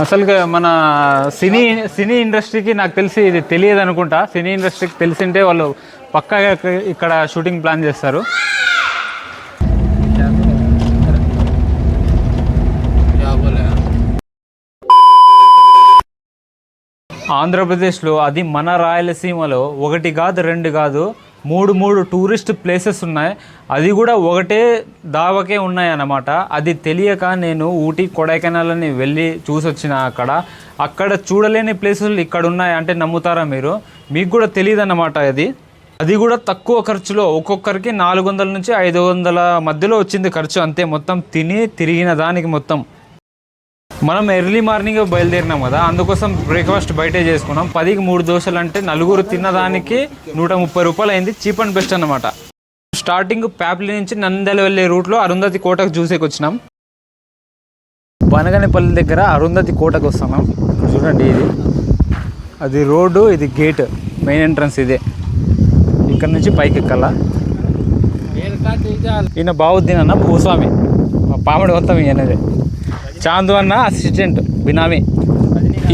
అసలుగా మన సినీ సినీ ఇండస్ట్రీకి నాకు తెలిసి ఇది తెలియదు అనుకుంటా. సినీ ఇండస్ట్రీకి తెలిసింటే వాళ్ళు పక్కాగా ఇక్కడ- ఇక్కడ షూటింగ్ ప్లాన్ చేస్తారు. ఆంధ్రప్రదేశ్లో అది మన రాయలసీమలో ఒకటి కాదు రెండు కాదు. మూడు మూడు టూరిస్ట్ ప్లేసెస్ ఉన్నాయి. అది కూడా ఒకటే దావకే ఉన్నాయి అన్నమాట అది తెలియక నేను ఊటీ కొడైకెనాల్ అని వెళ్ళి చూసొచ్చిన అక్కడ. అక్కడ చూడలేని ప్లేసెస్ ఇక్కడ ఉన్నాయి అంటే నమ్ముతారా మీరు? మీకు కూడా తెలియదు అన్నమాట అది. అది కూడా తక్కువ ఖర్చులో ఒక్కొక్కరికి నాలుగు వందల నుంచి ఐదు వందల మధ్యలో వచ్చింది ఖర్చు అంతే మొత్తం. తిని తిరిగిన దానికి మొత్తం. మనం ఎర్లీ మార్నింగ్ బయలుదేరినాం కదా అందుకోసం బ్రేక్ఫాస్ట్ బయటే చేసుకున్నాం. పదికి మూడు దోశలు అంటే నలుగురు తిన్నదానికి నూట ముప్పై రూపాయలు అయింది. చీప్ అండ్ బెస్ట్ అనమాట స్టార్టింగ్ ప్యాప్లి నుంచి నందల వెళ్ళే రూట్లో అరుంధతి కోటకు చూసేకి వచ్చినాం బనగనపల్లి దగ్గర అరుంధతి కోటకు వస్తున్నాం. చూడండి ఇది. అది రోడ్డు ఇది గేట్ మెయిన్ ఎంట్రన్స్ ఇదే. ఇక్కడ నుంచి పైకి ఎక్కాలా. ఈయన బావుద్దీన్ అన్న భూస్వామి. మా పాముడు మొత్తం ఈయనదే. చాందు అన్న అసిస్టెంట్ బినామీ.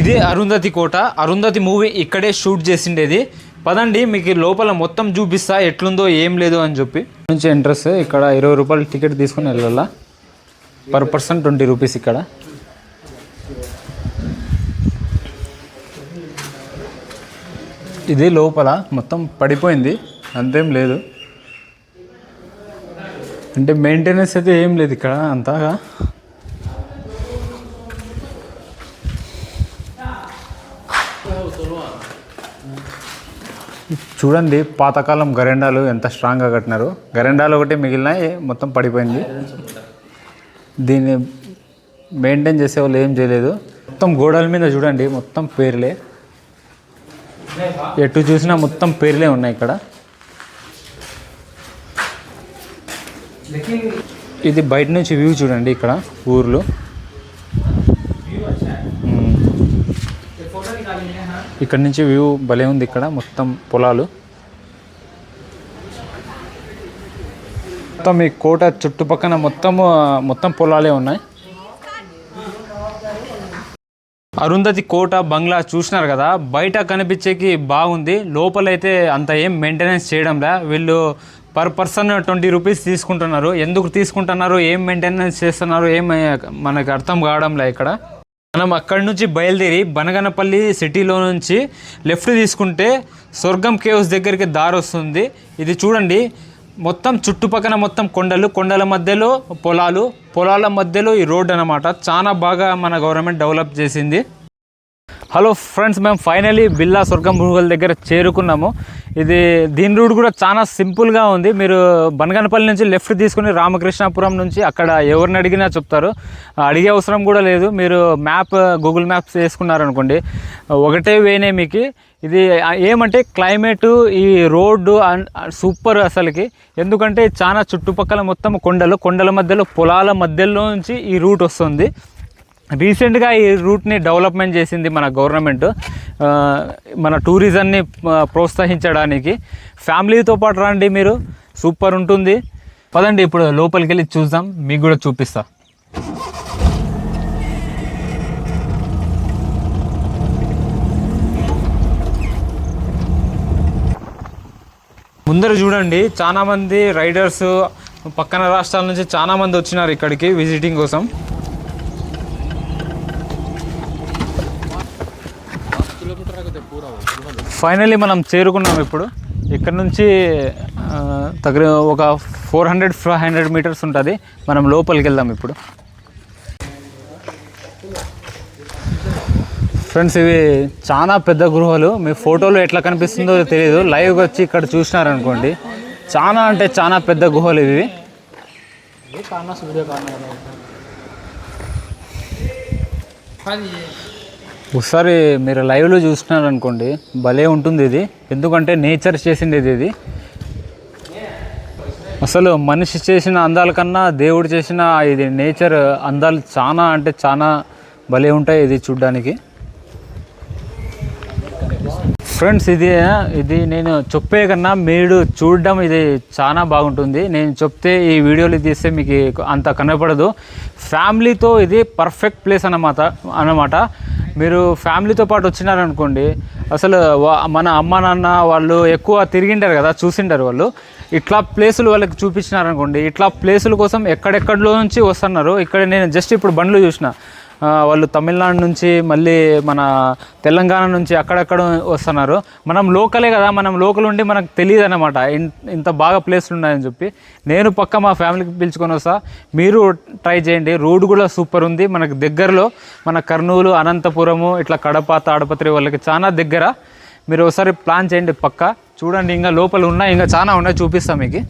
ఇది అరుంధతి కోట. అరుంధతి మూవీ ఇక్కడే షూట్ చేసిండేది. పదండి మీకు లోపల మొత్తం చూపిస్తా ఎట్లుందో ఏం లేదు అని చెప్పి. నుంచి ఎంట్రెస్ ఇక్కడ ఇరవై రూపాయలు టికెట్ తీసుకుని వెళ్ళాలా. పర్ పర్సన్ ట్వంటీ రూపీస్ ఇక్కడ. ఇది లోపల మొత్తం పడిపోయింది. అంతేం లేదు. అంటే మెయింటెనెన్స్ అయితే ఏం లేదు ఇక్కడ అంతగా. చూడండి పాతకాలం గరెండాలు ఎంత స్ట్రాంగ్గా కట్టినారు. గరెండాలు ఒకటి మిగిలినాయి మొత్తం పడిపోయింది. దీన్ని మెయింటైన్ చేసే వాళ్ళు ఏం చేయలేదు. మొత్తం గోడల మీద చూడండి మొత్తం పేర్లే. ఎటు చూసినా మొత్తం పేర్లే ఉన్నాయి ఇక్కడ. ఇది బయట నుంచి వ్యూ చూడండి ఇక్కడ ఊర్లో. ఇక్కడ నుంచి వ్యూ భలే ఉంది ఇక్కడ మొత్తం పొలాలు. మొత్తం ఈ కోట చుట్టుపక్కన మొత్తం మొత్తం పొలాలే ఉన్నాయి. అరుంధతి కోట బంగ్లా చూసినారు కదా బయట కనిపించేకి బాగుంది. లోపలైతే అంత ఏం మెయింటెనెన్స్ చేయడంలే. వీళ్ళు పర్ పర్సన్ ట్వంటీ రూపీస్ తీసుకుంటున్నారు. ఎందుకు తీసుకుంటున్నారు? ఏం మెయింటెనెన్స్ చేస్తున్నారు? ఏం మనకు అర్థం కావడంలే ఇక్కడ? మనం అక్కడి నుంచి బయలుదేరి బనగనపల్లి సిటీలో నుంచి లెఫ్ట్ తీసుకుంటే స్వర్గం కేవ్స్ దగ్గరికి దారి వస్తుంది. ఇది చూడండి. మొత్తం చుట్టుపక్కల మొత్తం కొండలు కొండల మధ్యలో పొలాలు పొలాల మధ్యలో ఈ రోడ్ అన్నమాట. చాలా బాగా మన గవర్నమెంట్ డెవలప్ చేసింది. హలో ఫ్రెండ్స్ మేము ఫైనలీ బిల్లా స్వర్గం భూగల్ దగ్గర చేరుకున్నాము. ఇది దీని రూట్ కూడా చాలా సింపుల్గా ఉంది. మీరు బనగనపల్లి నుంచి లెఫ్ట్ తీసుకుని రామకృష్ణాపురం నుంచి అక్కడ ఎవరిని అడిగినా చెప్తారు. అడిగే అవసరం కూడా లేదు. మీరు మ్యాప్ గూగుల్ మ్యాప్స్ వేసుకున్నారనుకోండి ఒకటే వేనే మీకు. ఇది ఏమంటే క్లైమేట్ ఈ రోడ్డు సూపర్ అసలుకి. ఎందుకంటే చాలా చుట్టుపక్కల మొత్తం కొండలు కొండల మధ్యలో పొలాల మధ్యలో నుంచి ఈ రూట్ వస్తుంది. రీసెంట్గా ఈ రూట్ని డెవలప్మెంట్ చేసింది మన గవర్నమెంట్. మన టూరిజంని ప్రోత్సహించడానికి. ఫ్యామిలీతో పాటు రండి మీరు. సూపర్ ఉంటుంది. పదండి ఇప్పుడు లోపలికి వెళ్ళి చూద్దాం. మీకు కూడా చూపిస్తా. ముందర చూడండి చాలామంది రైడర్స్ పక్కన రాష్ట్రాల నుంచి చాలా మంది వచ్చినారు ఇక్కడికి విజిటింగ్ కోసం. ఫైనల్లీ మనం చేరుకున్నాం ఇప్పుడు. ఇక్కడ నుంచి దగ్గర ఒక four hundred five hundred meters ఉంటుంది. మనం లోపలికి వెళ్దాం ఇప్పుడు. ఫ్రెండ్స్ ఇవి చాలా పెద్ద గృహాలు. మీ ఫోటోలో ఎట్లా కనిపిస్తుందో తెలియదు లైవ్గా వచ్చి ఇక్కడ చూసినారనుకోండి. చాలా అంటే చాలా పెద్ద గుహలు ఇవి. ఒకసారి మీరు లైవ్లో చూసినారనుకోండి భలే ఉంటుంది ఇది. ఎందుకంటే నేచర్ చేసింది ఇది ఇది. అసలు మనిషి చేసిన అందాల కన్నా దేవుడు చేసిన ఇది నేచర్ అందాలు చాలా అంటే చాలా భలే ఉంటాయి ఇది చూడ్డానికి. ఫ్రెండ్స్ ఇది ఇది నేను చెప్పే కన్నా మీరు చూడడం ఇది చాలా బాగుంటుంది. నేను చెప్తే ఈ వీడియోలు తీస్తే మీకు అంత కనపడదు. ఫ్యామిలీతో ఇది పర్ఫెక్ట్ ప్లేస్ అన్నమాట అన్నమాట. మీరు ఫ్యామిలీతో పాటు వచ్చినారనుకోండి అసలు మన అమ్మ నాన్న వాళ్ళు ఎక్కువ తిరిగింటారు కదా చూసింటారు వాళ్ళు. ఇట్లా ప్లేసులు వాళ్ళకి చూపించినారనుకోండి ఇట్లా ప్లేసుల కోసం ఎక్కడెక్కడిలో నుంచి వస్తున్నారు ఇక్కడ నేను జస్ట్ ఇప్పుడు బండ్లు చూసిన. వాళ్ళు తమిళనాడు నుంచి మళ్ళీ మన తెలంగాణ నుంచి అక్కడక్కడ వస్తున్నారు. మనం లోకలే కదా మనం లోకల్ ఉండి మనకు తెలియదు అనమాట ఇంత బాగా ప్లేస్లు ఉన్నాయని చెప్పి. నేను పక్క మా ఫ్యామిలీకి పిలుచుకొని వస్తా. మీరు ట్రై చేయండి. రోడ్డు కూడా సూపర్ ఉంది. మనకు దగ్గరలో మన కర్నూలు అనంతపురము ఇట్లా కడప తాడపత్రి వాళ్ళకి చాలా దగ్గర. మీరు ఒకసారి ప్లాన్ చేయండి పక్క. చూడండి ఇంకా లోపల ఉన్నాయి ఇంకా చాలా ఉన్నాయి చూపిస్తాం మీకు.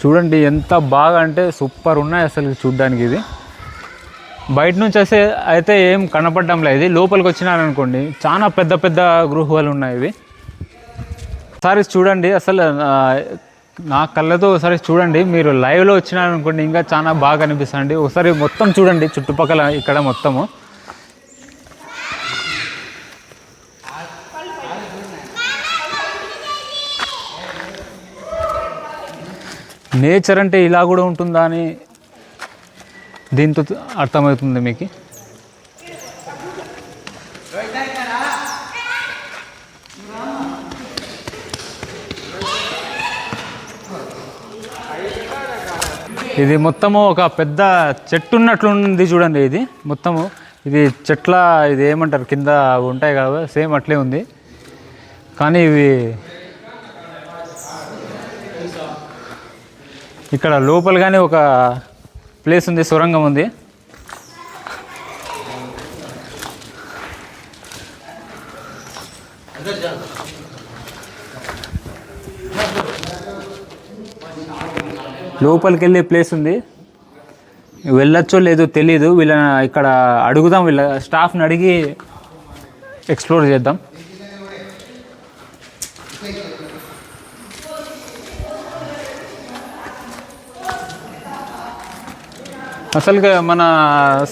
చూడండి ఎంత బాగా అంటే సూపర్ ఉన్నాయి అసలు చూడ్డానికి ఇది. బయట నుంచి వస్తే అయితే ఏం కనపడడం లేదు. లోపలికి వచ్చినారనుకోండి చాలా పెద్ద పెద్ద గృహాలు ఉన్నాయి ఇవి. ఒకసారి చూడండి అసలు నా కళ్ళతో ఒకసారి చూడండి. మీరు లైవ్లో వచ్చినారనుకోండి ఇంకా చాలా బాగా అనిపిస్తుంది. ఒకసారి మొత్తం చూడండి చుట్టుపక్కల ఇక్కడ మొత్తము. నేచర్ అంటే ఇలా కూడా ఉంటుందా అని దీంతో అర్థమవుతుంది మీకు? ఇది మొత్తము ఒక పెద్ద చెట్టు ఉన్నట్లుంది చూడండి ఇది. మొత్తము ఇది చెట్ల ఇది ఏమంటారు? కింద ఉంటాయి కదా సేమ్ అట్లే ఉంది. కానీ ఇవి ఇక్కడ లోపలగానే ఒక ప్లేస్ ఉంది సొరంగం ఉంది. లోపలికి వెళ్ళే ప్లేస్ ఉంది. వెళ్ళొచ్చో లేదో తెలియదు వీళ్ళ ఇక్కడ అడుగుదాం వీళ్ళ స్టాఫ్ని అడిగి ఎక్స్ప్లోర్ చేద్దాం. అసలుగా మన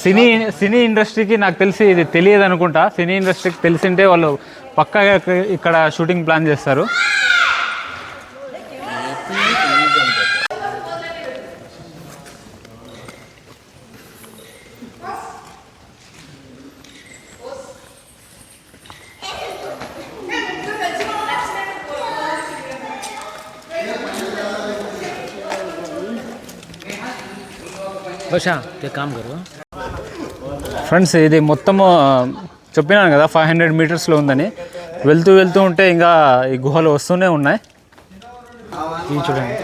సినీ సినీ ఇండస్ట్రీకి నాకు తెలిసి ఇది తెలియదు అనుకుంటా సినీ ఇండస్ట్రీకి తెలిసింటే వాళ్ళు పక్కాగా ఇక్కడ షూటింగ్ ప్లాన్ చేస్తారు. కామ్ గారు ఫ్రెండ్స్ ఇది మొత్తము చెప్పినాను కదా ఫైవ్ హండ్రెడ్ మీటర్స్లో ఉందని. వెళ్తూ వెళ్తూ ఉంటే ఇంకా ఈ గుహలు వస్తూనే ఉన్నాయి. ఇది చూడండి.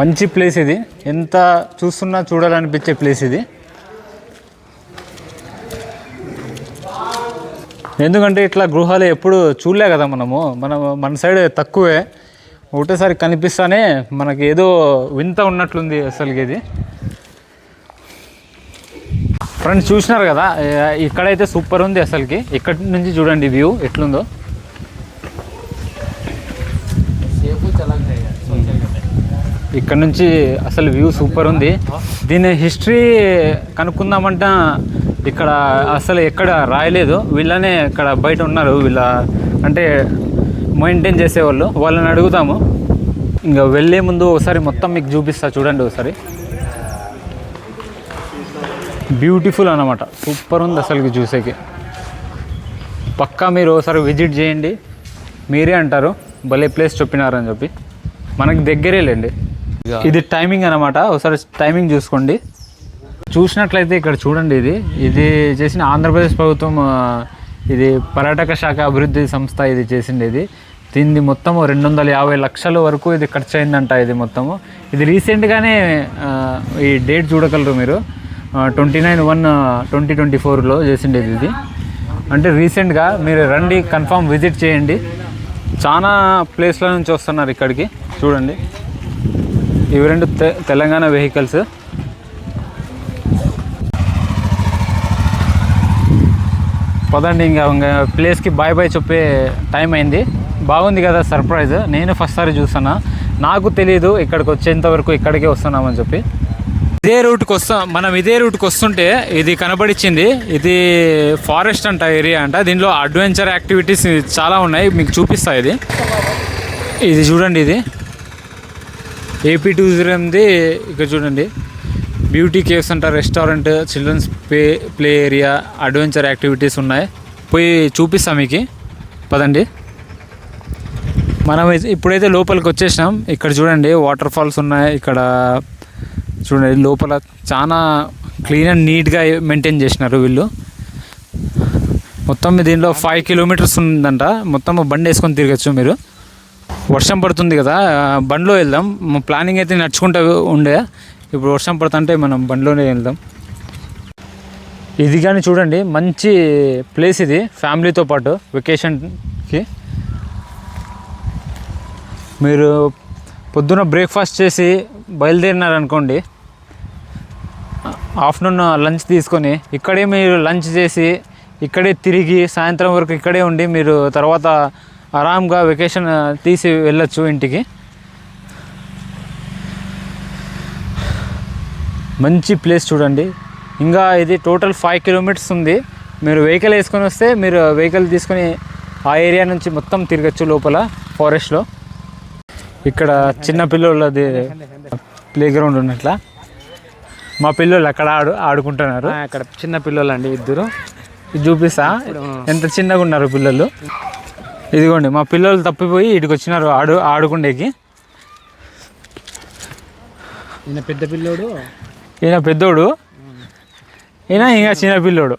మంచి ప్లేస్ ఇది. ఎంత చూస్తున్నా చూడాలనిపించే ప్లేస్ ఇది. ఎందుకంటే ఇట్లా గృహాలు ఎప్పుడు చూడలే కదా మనము. మనం మన సైడ్ తక్కువే. ఒకటేసారి కనిపిస్తానే మనకి ఏదో వింత ఉన్నట్లుంది అసలుకి ఇది. ఫ్రెండ్స్ చూసినారు కదా? ఇక్కడైతే సూపర్ ఉంది అసలుకి. ఇక్కడ నుంచి చూడండి వ్యూ ఎట్లుందో. ఇక్కడ నుంచి అసలు వ్యూ సూపర్ ఉంది. దీని హిస్టరీ కనుక్కుందామంటే ఇక్కడ అసలు ఎక్కడ రాయలేదు. వీళ్ళనే ఇక్కడ బయట ఉన్నారు. వీళ్ళ అంటే మెయింటైన్ చేసేవాళ్ళు. వాళ్ళని అడుగుతాము. ఇంకా వెళ్ళే ముందు ఒకసారి మొత్తం మీకు చూపిస్తా చూడండి ఒకసారి. బ్యూటిఫుల్ అన్నమాట. సూపర్ ఉంది అసలుకి చూసేకి. పక్కా మీరు ఒకసారి విజిట్ చేయండి. మీరే అంటారు. భలే ప్లేస్ చెప్పినారని చెప్పి. మనకి దగ్గరేలేండి. ఇది టైమింగ్ అనమాట ఒకసారి టైమింగ్ చూసుకోండి. చూసినట్లయితే ఇక్కడ చూడండి ఇది. ఇది చేసిన ఆంధ్రప్రదేశ్ ప్రభుత్వం ఇది పర్యాటక శాఖ అభివృద్ధి సంస్థ ఇది చేసింది ఇది. దీన్ని మొత్తము రెండు వందల యాభై లక్షల వరకు ఇది ఖర్చు అయిందంట ఇది మొత్తము. ఇది రీసెంట్గానే ఈ డేట్ చూడగలరు మీరు. Twenty nine one twenty twenty ఫోర్లో చేసిండేది ఇది అంటే రీసెంట్గా మీరు రండి కన్ఫామ్ విజిట్ చేయండి. చాలా ప్లేస్ల నుంచి వస్తున్నారు ఇక్కడికి. చూడండి. ఇవి రెండు తె- తెలంగాణ వెహికల్స్. పదండి ఇంకా ఇంకా ప్లేస్కి బాయ్ బాయ్ చెప్పే టైం అయింది. బాగుంది కదా సర్ప్రైజ్. నేను ఫస్ట్ సారి చూసాను నాకు తెలియదు ఇక్కడికి వచ్చేంత వరకు ఇక్కడికే వస్తున్నామని చెప్పి. ఇదే రూట్కి వస్తాం మనం ఇదే రూట్కి వస్తుంటే ఇది కనబడిచ్చింది. ఇది ఫారెస్ట్ అంట ఏరియా అంట. దీనిలో అడ్వెంచర్ యాక్టివిటీస్ చాలా ఉన్నాయి. మీకు చూపిస్తా ఇది. ఇది చూడండి ఇది. ఏపీ టూ జీరోది ఇక్కడ చూడండి. బ్యూటీ కేవ్స్ అంట restaurant children's play play area adventure activities ఉన్నాయి. పోయి చూపిస్తాం మీకు. పదండి. మనం అయితే- ఇప్పుడైతే లోపలికి వచ్చేసినాం. ఇక్కడ చూడండి వాటర్ ఫాల్స్ ఉన్నాయి. ఇక్కడ చూడండి లోపల చాలా క్లీన్ అండ్ నీట్గా మెయింటైన్ చేసినారు వీళ్ళు. మొత్తం దీనిలో ఫైవ్ కిలోమీటర్స్ ఉందంట. మొత్తం బండి వేసుకొని తిరగచ్చు మీరు. వర్షం పడుతుంది కదా బండిలో వెళ్దాం. ప్లానింగ్ అయితే నడుచుకుంటూ ఉండే. ఇప్పుడు వర్షం పడుతుంటే మనం బండిలోనే వెళ్దాం. ఇది కానీ చూడండి మంచి ప్లేస్ ఇది ఫ్యామిలీతో పాటు వెకేషన్కి మీరు పొద్దున బ్రేక్ఫాస్ట్ చేసి బయలుదేరినారనుకోండి ఆఫ్టర్నూన్ లంచ్ తీసుకొని ఇక్కడే మీరు లంచ్ చేసి ఇక్కడే తిరిగి సాయంత్రం వరకు ఇక్కడే ఉండి మీరు తర్వాత ఆరామ్గా వెకేషన్ తీసి వెళ్ళొచ్చు ఇంటికి. మంచి ప్లేస్ చూడండి. ఇంకా ఇది టోటల్ ఫైవ్ కిలోమీటర్స్ ఉంది. మీరు వెహికల్ వేసుకొని వస్తే మీరు వెహికల్ తీసుకొని ఆ ఏరియా నుంచి మొత్తం తిరగచ్చు లోపల ఫారెస్ట్లో ఇక్కడ చిన్న పిల్లలది ప్లే గ్రౌండ్ ఉన్నట్ల. మా పిల్లలు అక్కడ ఆడు ఆడుకుంటున్నారు. అక్కడ చిన్న పిల్లలు అండి ఇద్దరు. ఇది చూపిస్తా. ఎంత చిన్నగా ఉన్నారు పిల్లలు? ఇదిగోండి మా పిల్లలు తప్పిపోయి ఇటుకు వచ్చినారు ఆడు ఆడుకుండేకి. పెద్ద పిల్లోడు. ఈయన పెద్దోడు. ఈయన ఇంకా చిన్న పిల్లోడు.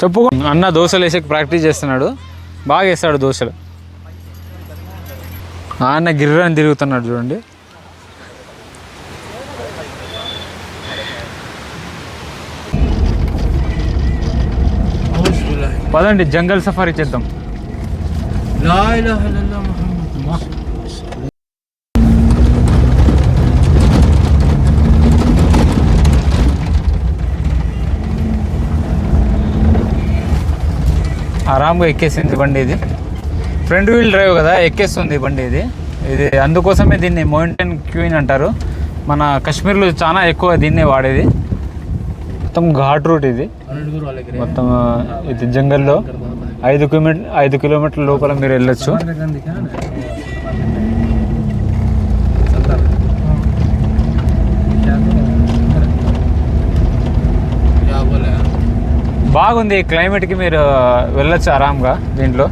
చెప్పు. అన్న దోశలు వేసే ప్రాక్టీస్ చేస్తున్నాడు. బాగా వేస్తాడు దోశలు. అన్న గిర్రని తిరుగుతున్నాడు చూడండి. పదండి జంగల్ సఫారీ చేద్దాం. ఆరామ్గా ఎక్కేసింది బండి ఇది. ఫ్రంట్ వీల్ డ్రైవ్ కదా ఎక్కేస్తుంది బండి ఇది. ఇది అందుకోసమే దీన్ని మౌంటైన్ క్వీన్ అంటారు. మన కాశ్మీర్లో చాలా ఎక్కువ దీన్నే వాడేది. మొత్తం ఘాట్ రూట్ ఇది. మొత్తం ఇది జంగల్లో. ఐదు కిలోమీటర్ ఐదు కిలోమీటర్ల లోపల మీరు వెళ్ళొచ్చు. బాగుంది క్లైమేట్కి మీరు వెళ్ళొచ్చు ఆరామ్గా దీంట్లో.